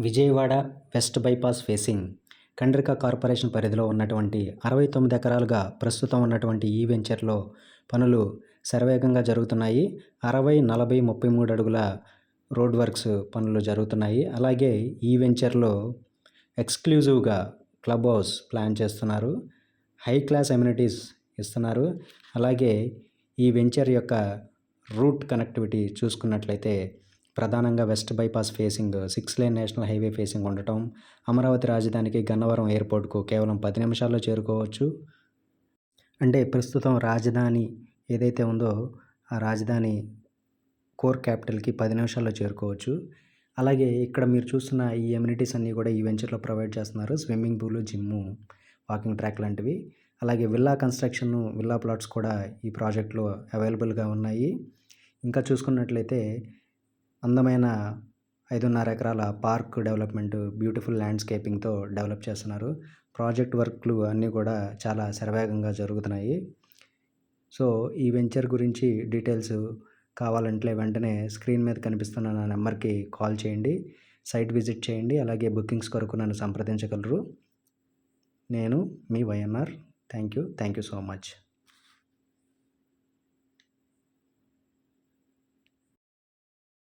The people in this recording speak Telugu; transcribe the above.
Vijayawada west bypass facing Kandrika corporation పరిధిలో ఉన్నటువంటి అరవై తొమ్మిది ఎకరాలుగా ప్రస్తుతం ఉన్నటువంటి ఈ వెంచర్లో పనులు శరవేగంగా జరుగుతున్నాయి. అరవై నలభై ముప్పై మూడు అడుగుల రోడ్ వర్క్స్ పనులు జరుగుతున్నాయి. అలాగే ఈ వెంచర్లో ఎక్స్క్లూజివ్గా క్లబ్ హౌస్ ప్లాన్ చేస్తున్నారు. హై క్లాస్ ఎమ్యూనిటీస్ ఇస్తున్నారు. అలాగే ఈ వెంచర్ యొక్క రూట్ కనెక్టివిటీ చూసుకున్నట్లయితే ప్రధానంగా west bypass facing six lane national highway facing ఉండటం అమరావతి రాజధానికి గన్నవరం ఎయిర్పోర్ట్కు కేవలం పది నిమిషాల్లో చేరుకోవచ్చు. అంటే ప్రస్తుతం రాజధాని ఏదైతే ఉందో ఆ రాజధాని కోర్ క్యాపిటల్కి పది నిమిషాల్లో చేరుకోవచ్చు. అలాగే ఇక్కడ మీరు చూస్తున్న ఈ ఎమ్యూనిటీస్ అన్నీ కూడా ఈ వెంచర్లో ప్రొవైడ్ చేస్తున్నారు. Swimming pool gym walking track లాంటివి. అలాగే విల్లా కన్స్ట్రక్షన్ విల్లా ప్లాట్స్ కూడా ఈ ప్రాజెక్ట్లో అవైలబుల్గా ఉన్నాయి. ఇంకా చూసుకున్నట్లయితే అందమైన ఐదున్నర ఎకరాల పార్క్ డెవలప్మెంట్ బ్యూటిఫుల్ ల్యాండ్స్కేపింగ్తో డెవలప్ చేస్తున్నారు. ప్రాజెక్ట్ వర్క్లు అన్నీ కూడా చాలా శరవేగంగా జరుగుతున్నాయి. సో ఈ వెంచర్ గురించి డీటెయిల్స్ కావాలంటే వెంటనే స్క్రీన్ మీద కనిపిస్తున్న నా నెంబర్కి కాల్ చేయండి. సైట్ విజిట్ చేయండి. అలాగే బుకింగ్స్ కొరకు నన్ను సంప్రదించగలరు. నేను మీ YNR thank you thank you so much.